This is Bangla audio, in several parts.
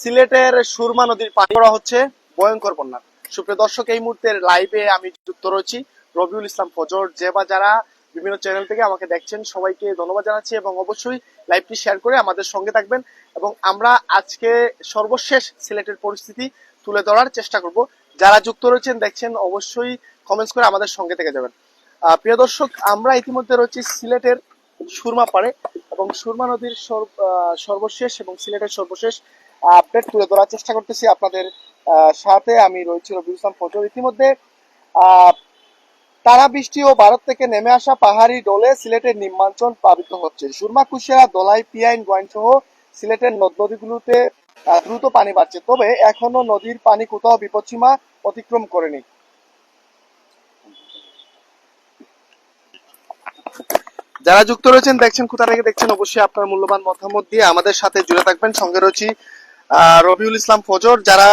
সিলেটের সুরমা নদীর পানি করা হচ্ছে। ভয়ঙ্কর বন্যা। সুপ্রিয় দর্শক, এই মুহূর্তের লাইভে আমি যুক্ত রয়েছি। রবিউল ইসলাম ফজর, যে বা যারা বিভিন্ন চ্যানেল থেকে আমাকে দেখছেন, সবাইকে ধন্যবাদ জানাচ্ছি এবং অবশ্যই লাইভটি শেয়ার করে আমাদের সঙ্গে থাকবেন এবং আমরা আজকে সর্বশেষ সিলেটের পরিস্থিতি তুলে ধরার চেষ্টা করব। যারা যুক্ত রয়েছেন, দেখছেন, অবশ্যই কমেন্টস করে আমাদের সঙ্গে থেকে যাবেন। প্রিয় দর্শক, আমরা ইতিমধ্যে রয়েছি সিলেটের সুরমা পাড়ে এবং সুরমা নদীর সর্বশেষ এবং সিলেটের সর্বশেষ আপডেট তুলে ধরার চেষ্টা করতেছি আপনাদের সাথে। আমি রয়েছি রবিউল ইসলাম ফজর ইতিমধ্যে টানা বৃষ্টি ও ভারত থেকে নেমে আসা পাহাড়ি ডোলে সিলেটের নিম্নাঞ্চল প্লাবিত হচ্ছে। সুরমা, কুশিয়ারা, দোলাই, পিয়াইন গোয়াইন সহ সিলেটের নদ নদীগুলোতে দ্রুত পানি বাড়ছে। তবে এখনও নদীর পানি কোথাও বিপদসীমা অতিক্রম করেনি। যারা যুক্ত রয়েছেন, দেখছেন, কোথা থেকে দেখছেন, অবশ্যই আপনার মূল্যবান মতামত দিয়ে আমাদের সাথে জুড়ে থাকবেন। সঙ্গে রয়েছি রবিউল ইসলাম ফজর যারা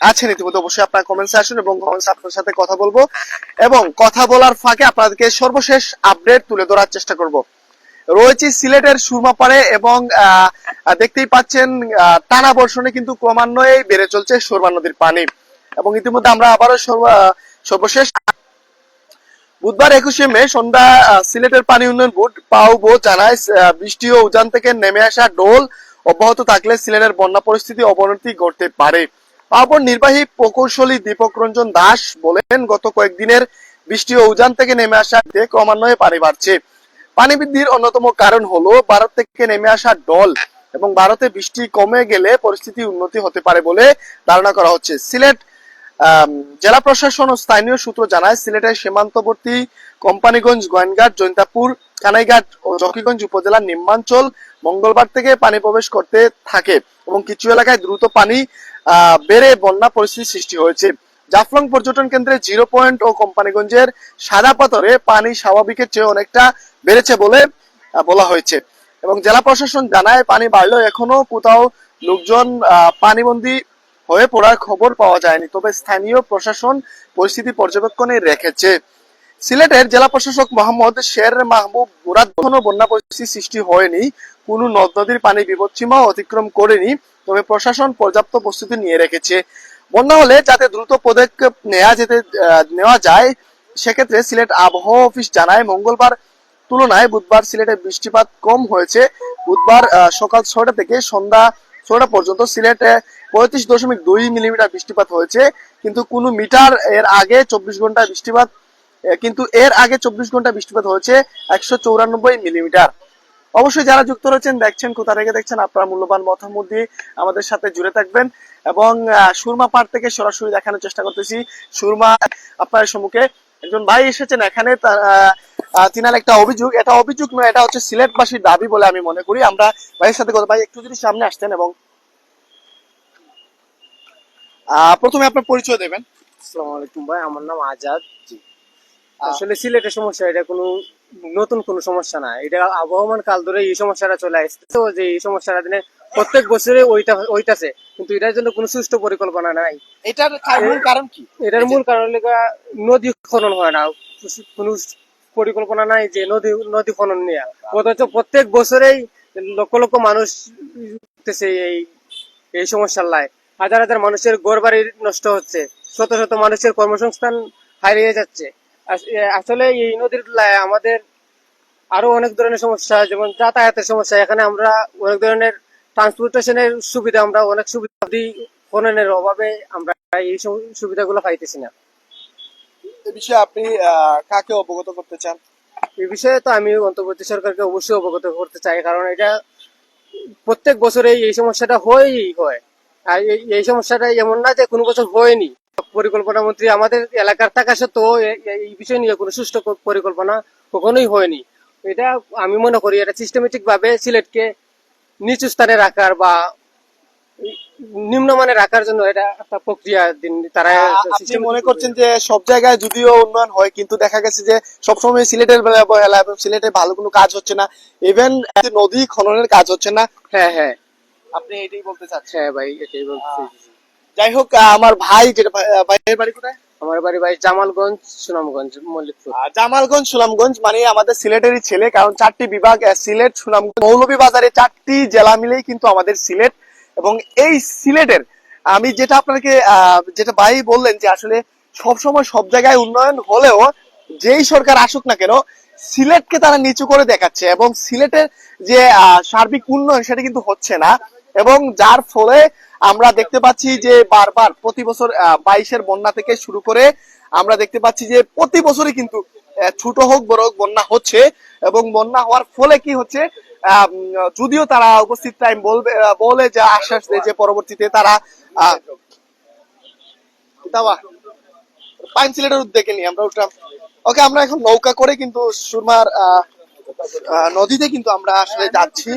আছেন ইতিমধ্যে অবশ্যই আপনার কমেন্টসে আসুন এবং কমেন্টস আপনার সাথে কথা বলব। এবং কথা বলার ফাঁকে আপনাদেরকে সর্বশেষ আপডেট তুলে ধরার চেষ্টা করব। রয়েছি সিলেটের সুরমাপাড়ে এবং দেখতেই পাচ্ছেন টানা বর্ষণে কিন্তু ক্রমান্বয়ে বেড়ে চলছে সুরমা নদীর পানি। এবং ইতিমধ্যে আমরা আবারও সর্ব- সর্বশেষ বুধবার একুশে মে সন্ধ্যা সিলেটের পানি উন্নয়ন বোর্ড পাউবো জানায় আহ, বৃষ্টি ও উজান থেকে নেমে আসা ডোল অব্যাহত থাকলে সিলেটের বন্যা পরিস্থিতি অবনতি ঘটতে পারে। আবার নির্বাহী প্রকৌশলী দীপক রঞ্জন দাস বলেন, গত কয়েকদিনের বৃষ্টি ও উজান থেকে নেমে আসা ক্রমান্বয়ে পানি বাড়ছে। পানি বৃদ্ধির অন্যতম কারণ হলো, ভারত থেকে নেমে আসা ডল এবং ভারতে বৃষ্টি কমে গেলে পরিস্থিতি উন্নতি হতে পারে বলে ধারণা করা হচ্ছে। সিলেট জেলা প্রশাসন ও স্থানীয় সূত্র জানায় সিলেটের সীমান্তবর্তী কোম্পানিগঞ্জ, গোয়েনঘাট, জৈন্তাপুর, কানাইঘাট ও জকিগঞ্জ উপজেলার নিম্নাঞ্চল মঙ্গলবার থেকে পানি প্রবেশ করতে থাকে এবং কিছু এলাকায় দ্রুত পানি বেড়ে বন্যা পরিস্থিতি সৃষ্টি হয়েছে। জাফলং পর্যটন কেন্দ্রে জিরো পয়েন্ট ও কোম্পানিগঞ্জের সাদা পাথরে পানি স্বাভাবিকের চেয়ে অনেকটা বেড়েছে বলে বলা হয়েছে। এবং জেলা প্রশাসন জানায় পানি বাড়লেও এখনও কোথাও লোকজন পানিবন্দী হয়ে পড়ার খবর পাওয়া যায়নি, তবে স্থানীয় প্রশাসন পরিস্থিতি পর্যবেক্ষণে রেখেছে। সিলেটের জেলা প্রশাসক মোহাম্মদ শের মাহবুব মুরাদ কোনো বন্যা পরিস্থিতি সৃষ্টি হয়নি, কোনো নদ নদীর পানি বিপদসীমা অতিক্রম করেনি, তবে প্রশাসন পর্যাপ্ত প্রস্তুতি নিয়ে রেখেছে। বন্যা হলে যাতে দ্রুত পদক্ষেপ নেওয়া যেতে নেওয়া যায়, সেক্ষেত্রে সিলেট আবহাওয়া অফিস জানায়, মঙ্গলবার তুলনায় বুধবার সিলেটে বৃষ্টিপাত কম হয়েছে। বুধবার সকাল ছয়টা থেকে সন্ধ্যা ছয়টা পর্যন্ত সিলেটে পঁয়ত্রিশ দশমিক দুই মিলিমিটার বৃষ্টিপাত হয়েছে কিন্তু কোনো মিটার এর আগে চব্বিশ ঘণ্টা বৃষ্টিপাত কিন্তু এর আগে চব্বিশ ঘণ্টা বৃষ্টিপাত হয়েছে একশো চৌরানব্বই মিলিমিটার। অবশ্যই যারা যুক্ত রয়েছেন দেখছেন কোথা থেকে দেখছেন আপনার মূল্যবান মতামত দিয়ে আমাদের সাথে জুড়ে থাকবেন এবং সুরমা পাড় থেকে সরাসরি দেখানোর চেষ্টা করতেছি। সুরমা আপনার সম্মুখে একজন ভাই এসেছেন এখানে তার, তিনার একটা অভিযোগ। এটা অভিযোগ নয় এটা হচ্ছে সিলেটবাসীর দাবি বলে আমি মনে করি। আমরা ভাইয়ের সাথে কথা ভাই একটু যদি সামনে আসতেন এবং প্রথমে আপনার পরিচয় দেবেন। আসসালামু আলাইকুম ভাই আমার নাম আজাদ। জি। আসলে সিলেটের সমস্যা এটা কোনো নতুন কোনো সমস্যা না। এটা আবহমান কাল ধরে এই সমস্যাটা চলে আসছে। তো যে এই সমস্যাটা দিনে প্রত্যেক বছরে ওইটা ওইটাছে। কিন্তু এটার জন্য কোনো সুষ্ঠু পরিকল্পনা নাই। এটার মূল কারণ কি? এটার মূল কারণ নদী খনন হয় না। কোনো পরিকল্পনা নাই যে নদী নদী খনন নিয়ে। অথচ প্রত্যেক বছরেই লক্ষ লক্ষ মানুষ উঠতেছে এই এই সমস্যার লাই। হাজার হাজার মানুষের ঘর বাড়ি নষ্ট হচ্ছে। শত শত মানুষের কর্মসংস্থান হারিয়ে যাচ্ছে। আসলে এই নদীর লাই আমাদের আরও অনেক ধরনের সমস্যা, যেমন যাতায়াতের সমস্যা। এখানে আমরা অনেক ধরনের ট্রান্সপোর্টেশনের সুবিধা, আমরা অনেক সুবিধা খননের অভাবে আমরা এই সব- সুবিধাগুলো পাইতেছি না। বিষয়ে আপনি কাকে অবগত করতে চান? এই বিষয়ে তো আমি অন্তর্বর্তী সরকারকে অবশ্যই অবগত করতে চাই, কারণ এটা প্রত্যেক বছরে এই সমস্যাটা হয়। আর এই- সমস্যাটা এমন না যে কোনো বছর হয়নি। পরিকল্পনা মন্ত্রী আমাদের এলাকার থাকা সত্ত্বেও এ- এ- এই বিষয় নিয়ে কোনো সুষ্ঠু পরিকল্পনা কখনোই হয়নি। এটা আমি মনে করি এটা সিস্টেমেটিক ভাবে সিলেটকে নিচু স্থানে রাখার বা নিম্নমানে রাখার জন্য এটা একটা প্রক্রিয়া দিন- তারা আপনি মনে করছেন যে সব জায়গায় যদিও উন্নয়ন হয় কিন্তু দেখা গেছে যে সবসময় সিলেটের বেলা অবহেলা এবং সিলেটে ভালো কোনো কাজ হচ্ছে না। ইভেন নদী খননের কাজ হচ্ছে না। হ্যাঁ হ্যাঁ। আপনি এটাই বলতে চাচ্ছেন? হ্যাঁ ভাই এটাই বলছি যাই হোক আমার ভাই যেটা ভাই- ভাইয়ের বাড়ি কোথায়? আমার বাড়ি ভাই জামালগঞ্জ সুনামগঞ্জ মল্লিকপুর। জামালগঞ্জ সুনামগঞ্জ মানে আমাদের সিলেটেরই ছেলে কারণ চারটি বিভাগ সিলেট সুনামগঞ্জ মৌলভী বাজারে চারটি জেলা মিলেই কিন্তু আমাদের সিলেট। এবং এই সিলেটের, আমি যেটা আপনাকে যেটা ভাই বললেন যে আসলে সব সময় সব জায়গায় উন্নয়ন হলেও যেই সরকার আসুক না কেন, সিলেটকে তারা নিচু করে দেখাচ্ছে এবং সিলেটের যে সার্বিক উন্নয়ন সেটা কিন্তু হচ্ছে না এবং যার ফলে আমরা দেখতে পাচ্ছি যে বারবার প্রতি বছর বাইশের বন্যা থেকে শুরু করে আমরা দেখতে পাচ্ছি যে প্রতি বছরই কিন্তু ছোট হোক, বড় হোক, বন্যা হচ্ছে এবং বন্যা হওয়ার ফলে কি হচ্ছে যদিও তারা উপস্থিত টাইম বলবে বলে যে আশ্বাস দেয় যে পরবর্তীতে তারা পাইন সিলেটের উদ্যোগে নিয়ে আমরা উঠলাম। ওকে আমরা এখন নৌকা করে কিন্তু সুরমার নদীতে কিন্তু আমরা আসলে যাচ্ছি।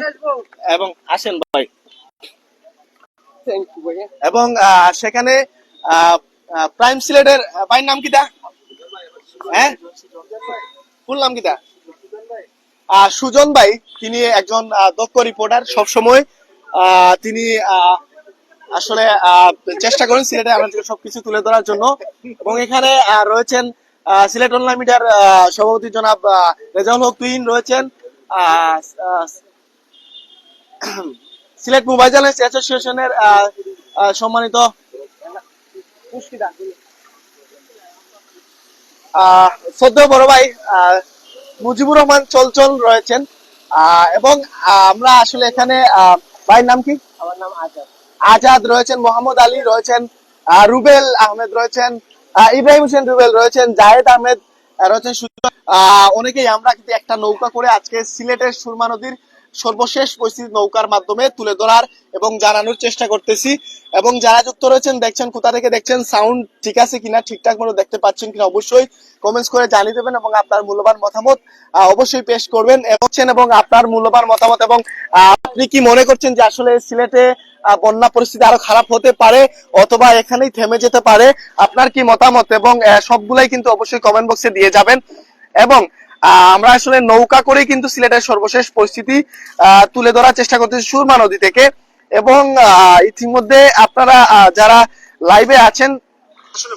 এবং আসেন ভাই। থ্যাংক ইউ এবং আহ, সেখানে প্রাইম সিলেটের ভাইয়ের নাম কিটা হ্যাঁ? ফুল নাম কিটা আহ, সুজন ভাই, তিনি একজন দক্ষ রিপোর্টার সবসময়। তিনি আসলে চেষ্টা করেন সিলেটে আমাদের সবকিছু তুলে ধরার জন্য। এবং এখানে রয়েছেন সিলেট অনলাইন মিডিয়ার সভাপতি জনাব রেজাউল হক। তুইন রয়েছেন সিলেট মোবাইল চ্যালেঞ্জ অ্যাসোসিয়েশনের সম্মানিত সদ্য বড় ভাই মুজিবুর রহমান চলচল রয়েছেন। এবং আমরা আসলে এখানে ভাইয়ের নাম কি? আমার নাম আজাদ। আজাদ রয়েছেন মোহাম্মদ আলী রয়েছেন আহ, রুবেল আহমেদ রয়েছেন ইব্রাহিম হোসেন রুবেল রয়েছেন জায়েদ আহমেদ আহ, রয়েছেন অনেকেই আমরা কিন্তু একটা নৌকা করে আজকে সিলেটের সুরমা নদীর সর্বশেষ পরিস্থিতি নৌকার মাধ্যমে তুলে ধরার এবং জানানোর চেষ্টা করতেছি। এবং যারা যুক্ত রয়েছেন, দেখছেন, কোথা থেকে দেখছেন সাউন্ড ঠিক আছে কিনা, ঠিকঠাক মতো দেখতে পাচ্ছেন কিনা অবশ্যই কমেন্টস করে জানিয়ে দেবেন এবং আপনার মূল্যবান মতামত অবশ্যই পেশ করবেন এবং এবং আপনার মূল্যবান মতামত এবং আপনি কি মনে করছেন যে আসলে সিলেটে বন্যা পরিস্থিতি আরও খারাপ হতে পারে অথবা এখানেই থেমে যেতে পারে? আপনার কি মতামত? এবং সবগুলাই কিন্তু অবশ্যই কমেন্ট বক্সে দিয়ে যাবেন। এবং আমরা আসলে নৌকা করে কিন্তু সিলেটের সর্বশেষ পরিস্থিতি তুলে ধরার চেষ্টা করতেছি সুরমা নদী থেকে। এবং ইতিমধ্যে আপনারা যারা লাইভে আছেন আসলে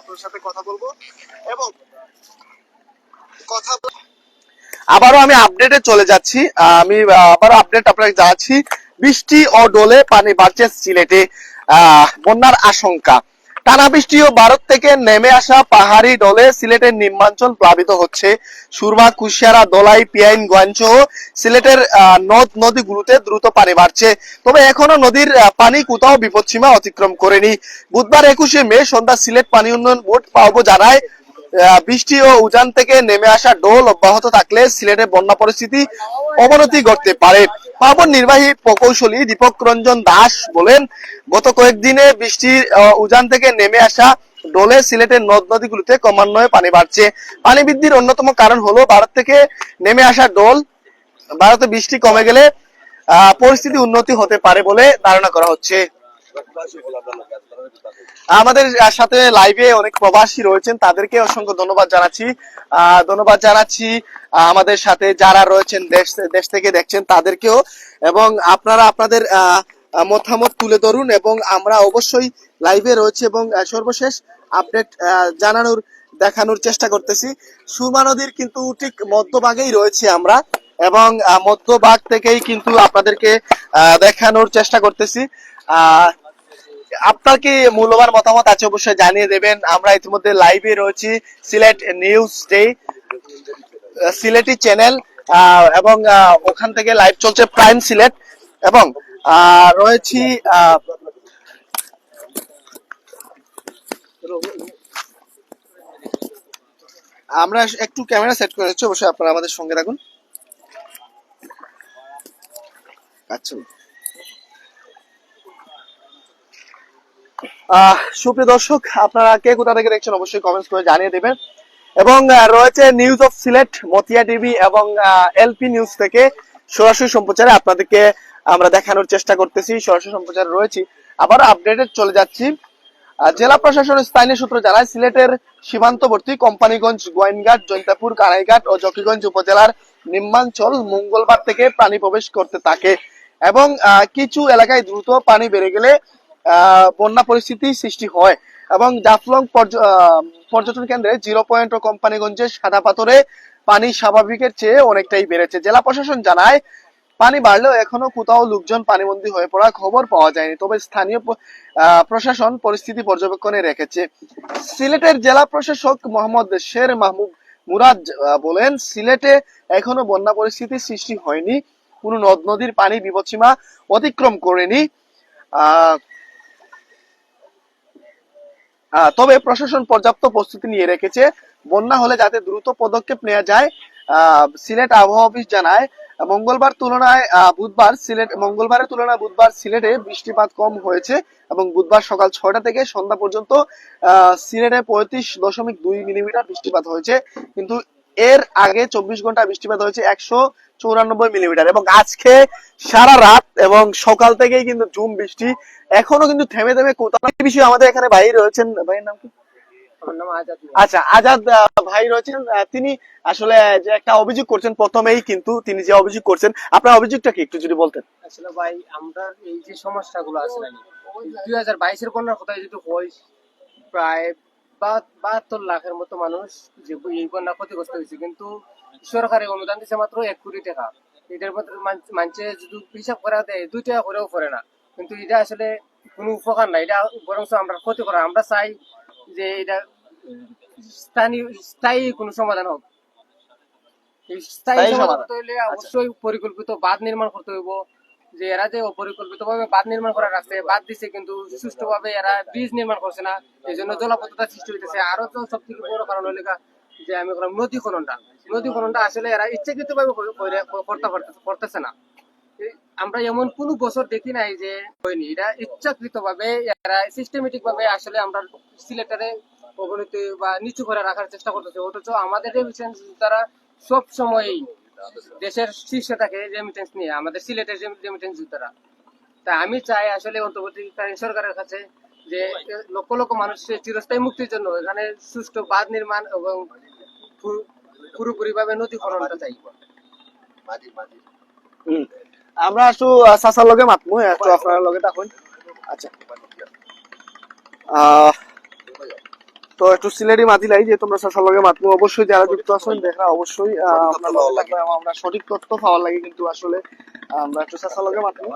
আপনার সাথে কথা বলব। এবং কথা আবারও আমি আপডেটে চলে যাচ্ছি। আমি আবারও আপডেট আপনাকে জানাচ্ছি বৃষ্টি ও ডোলে পানি বাড়ছে সিলেটে। আহ, বন্যার আশঙ্কা। টানা বৃষ্টি ও ভারত থেকে নেমে আসা পাহাড়ি ডলে সিলেটের নিম্নাঞ্চল প্লাবিত হচ্ছে। সুরমা, কুশিয়ারা, দলাই, পিয়াইন, গোয়াঞ্চ সিলেটের নদ নদীগুলোতে দ্রুত পানি বাড়ছে। তবে এখনও নদীর পানি কোথাও বিপদসীমা অতিক্রম করেনি। বুধবার একুশে মে সন্ধ্যা সিলেট পানি উন্নয়ন বোর্ড পাওবো জানায় বৃষ্টি ও উজান থেকে নেমে আসা ডোল অব্যাহত থাকলে সিলেটে বন্যা পরিস্থিতি অবনতি ঘটতে পারে। পাবন নির্বাহী প্রকৌশলী দীপক রঞ্জন দাস বলেন, গত কয়েকদিনে বৃষ্টির উজান থেকে নেমে আসা ডোলে, সিলেটের নদ নদীগুলোতে ক্রমান্বয়ে পানি বাড়ছে। পানি বৃদ্ধির অন্যতম কারণ হলো, ভারত থেকে নেমে আসা ডোল, ভারতে বৃষ্টি কমে গেলে পরিস্থিতি উন্নতি হতে পারে বলে ধারণা করা হচ্ছে। আমাদের সাথে লাইভে অনেক প্রবাসী রয়েছেন, তাদেরকে অসংখ্য ধন্যবাদ জানাচ্ছি। ধন্যবাদ জানাচ্ছি আমাদের সাথে যারা রয়েছেন, দেশ দেশ থেকে দেখছেন, তাদেরকেও। এবং আপনারা আপনাদের মতামত তুলে ধরুন এবং আমরা অবশ্যই লাইভে রয়েছে এবং সর্বশেষ আপডেট জানানোর, দেখানোর চেষ্টা করতেছি। সুরমা নদীর কিন্তু ঠিক মধ্যভাগেই রয়েছে আমরা এবং মধ্যভাগ থেকেই কিন্তু আপনাদেরকে দেখানোর চেষ্টা করতেছি। আহ আপনার কি মূল্যবান মতামত আছে অবশ্যই জানিয়ে দেবেন। আমরা ইতিমধ্যে লাইভে রয়েছি Sylhet news day Sylheti channel এবং ওখান থেকে লাইভ চলছে প্রাইম সিলেট, এবং রয়েছি আমরা একটু ক্যামেরা সেট করে অবশ্যই আপনারা আমাদের সঙ্গে রাখুন আচ্ছা। সুপ্রিয় দর্শক, আপনারা কে কোথা থেকে দেখছেন অবশ্যই কমেন্টস করে জানিয়ে দেবেন। এবং রয়েছে নিউজ অফ সিলেট মতিয়া টিভি এবং এলপি নিউজ থেকে সরাসরি সম্প্রচারে আপনাদেরকে আমরা দেখানোর চেষ্টা করতেছি, সরাসরি সম্প্রচারে রয়েছি। আবার আপডেটে চলে যাচ্ছি। জেলা প্রশাসনের স্থানীয় সূত্র জানায়, সিলেটের সীমান্তবর্তী কোম্পানিগঞ্জ, গোয়েনঘাট, জৈন্তাপুর, কানাইঘাট ও জকিগঞ্জ উপজেলার নিম্নাঞ্চল মঙ্গলবার থেকে পানি প্রবেশ করতে থাকে। এবং কিছু এলাকায় দ্রুত পানি বেড়ে গেলে বন্যা পরিস্থিতি সৃষ্টি হয়। এবং জাফলং পর্যটন কেন্দ্রে জিরো পয়েন্ট ও কোম্পানিগঞ্জে সাদা পাথরে পানি স্বাভাবিকের চেয়ে অনেকটাই বেড়েছে। জেলা প্রশাসন জানায় পানি বাড়লেও এখনও কোথাও লোকজন পানিবন্দী হয়ে পড়ার খবর পাওয়া যায়নি। তবে স্থানীয় প্রশাসন পরিস্থিতি পর্যবেক্ষণে রেখেছে। সিলেটের জেলা প্রশাসক মোহাম্মদ শের মাহমুদ মুরাদ বলেন সিলেটে এখনও বন্যা পরিস্থিতি সৃষ্টি হয়নি। কোনো নদ নদীর পানি বিপদসীমা অতিক্রম করেনি। আহ, তবে প্রশাসন পর্যাপ্ত প্রস্তুতি নিয়ে রেখেছে। বন্যা হলে যাতে দ্রুত পদক্ষেপ নেওয়া যায় সিলেট আবহাওয়া অফিস জানায়, মঙ্গলবার তুলনায় বুধবার সিলেট, মঙ্গলবারের তুলনায় বুধবার সিলেটে বৃষ্টিপাত কম হয়েছে এবং বুধবার সকাল ছয়টা থেকে সন্ধ্যা পর্যন্ত সিলেটে পঁয়ত্রিশ দশমিক দুই মিলিমিটার বৃষ্টিপাত হয়েছে। কিন্তু এর আগে চব্বিশ ঘণ্টা বৃষ্টিপাত হয়েছে একশো চৌরানব্বই মিলিমিটার এবং আজকে সারা রাত এবং সকাল থেকেই কিন্তু ঝুম বৃষ্টি। এখনও কিন্তু থেমে থেমে কোথাও বিষয়ে আমাদের এখানে ভাই রয়েছেন। ভাইয়ের নাম কি? আজাদ। আচ্ছা আজাদ ভাই রয়েছেন। তিনি আসলে যে একটা অভিযোগ করছেন প্রথমেই কিন্তু তিনি যে অভিযোগ করছেন আপনার অভিযোগটা কি একটু যদি বলতেন? আসলে ভাই আমরা এই যে সমস্যাগুলো আছে নাকি দুই হাজার বাইশের বন্যার কথায় যদি হয় প্রায় বাহাত্তর লাখের মতো মানুষ যে এই বন্যা ক্ষতিগ্রস্ত হয়েছে। কিন্তু সরকারি অনুদান দিচ্ছে মাত্র এক কোটি টাকা। এটার মধ্যে মান- মানুষে যদি হিসাব করা দেয় দুই টাকা করেও করে না। কিন্তু এটা আসলে কোনো উপকার না এটা বরং আমরা ক্ষতি করা। আমরা চাই যে এটা স্থানীয় স্থায়ী কোনো সমাধান হোক। এই স্থায়ী সমাধান। করতে হলে অবশ্যই পরিকল্পিত বাঁধ নির্মাণ করতে হইব। যে এরা যে অপরিকল্পিত ভাবে বাঁধ নির্মাণ করা রাখছে বাঁধ দিছে, কিন্তু সুষ্ঠু ভাবে এরা বীজ নির্মাণ করছে না। এই জন্য জলাবদ্ধতা সৃষ্টি হইতেছে। আরও তো সব থেকে বড় কারণ হলো যে আমি বললাম নদী খননটা। নদী খননটা আসলে এরা ইচ্ছাকৃত ভাবে করতে করতেছে না। আমরা এমন কোন বছর দেখি নাই যে হয়নি। এটা ইচ্ছাকৃত ভাবে এরা সিস্টেমেটিক ভাবে আসলে আমরা সিলেক্টারে অবনতি বা নিচু করে রাখার চেষ্টা করতেছে। অথচ আমাদের তারা সব সময় দেশের শীর্ষে থাকে রেমিটেন্স নিয়ে আমাদের সিলেটের রেমিটেন্স দ্বারা তা আমি চাই আসলে অন্তর্বর্তীকালীন সরকারের কাছে যে লক্ষ লক্ষ মানুষের চিরস্থায়ী মুক্তির জন্য এখানে সুষ্ঠু বাঁধ নির্মাণ এবং পুরোপুরি ভাবে নদী খননটা চাই। আমরা একটু চাচার লগে মাতমু একটু আপনার লগে থাকুন। আচ্ছা। আহ, তো একটু সিলেটি মাতিলাই যে তোমরা চাচার লগে মাতমু অবশ্যই যারা যুক্ত আছেন দেখা অবশ্যই আমরা সঠিক তথ্য পাওয়ার লাগে কিন্তু আসলে আমরা একটু চাচার লগে মাতমু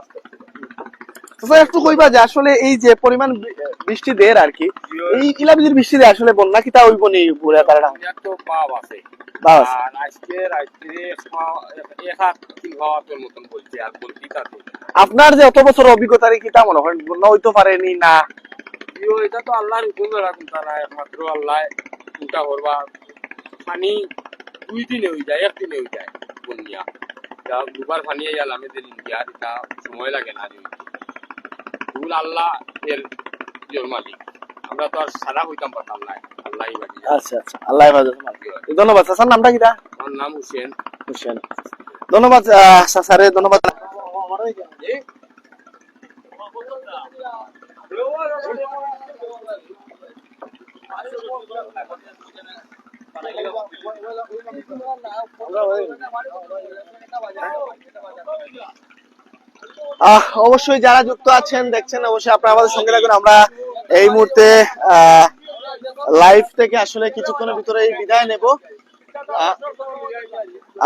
চাচা একটু কইবা যে আসলে এই যে পরিমাণ বৃষ্টি দের আর কি এই ইলাবিজির বৃষ্টি দিয়ে আসলে বন্যা কিতা হইব নি পুরা কারণ তো পাও আছে। বাস আজকে রাত্রে এক হাত তিন মতন বলছে আর আপনার যে অত বছর অভিজ্ঞতার কিতা মনে হয় বন্যা হইতে পারেনি না? ইয়ো, এটা তো আল্লাহর হুকুমে রাখুন তারা একমাত্র আল্লাহ চিন্তা করবা। পানি দুই দিনে হয়ে যায় একদিনে হয়ে যায় বন্যা। যা দুবার পানি আইয়াল আমি দিন ইন্ডিয়া এটা সময় লাগে না ভুল আল্লাহ এর ইয়র মালিক। আমরা তো আর সারা হইতাম পারতাম না আল্লাহ আচ্ছা আচ্ছা আল্লাহ। ধন্যবাদ চাচার নামটা কিটা আমার নাম হুসেন। হুসেন। ধন্যবাদ চাচারে ধন্যবাদ। অবশ্যই যারা যুক্ত আছেন, দেখছেন, অবশ্যই আপনারা আমাদের সঙ্গে থাকুন। আমরা এই মুহূর্তে লাইভ থেকে আসলে কিছুক্ষণের ভিতরে বিদায় নেব।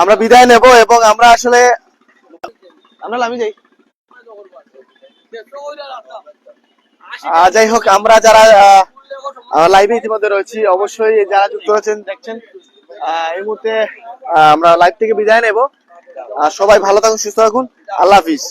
আমরা বিদায় নেব এবং আমরা আসলে আমরা আমি যাই। যাই হোক আমরা যারা লাইভে ইতিমধ্যে রয়েছি অবশ্যই যারা যুক্ত আছেন দেখছেন এই মুহূর্তে আমরা লাইভ থেকে বিদায় নেব। সবাই ভালো থাকুন সুস্থ থাকুন। আল্লাহ হাফিজ।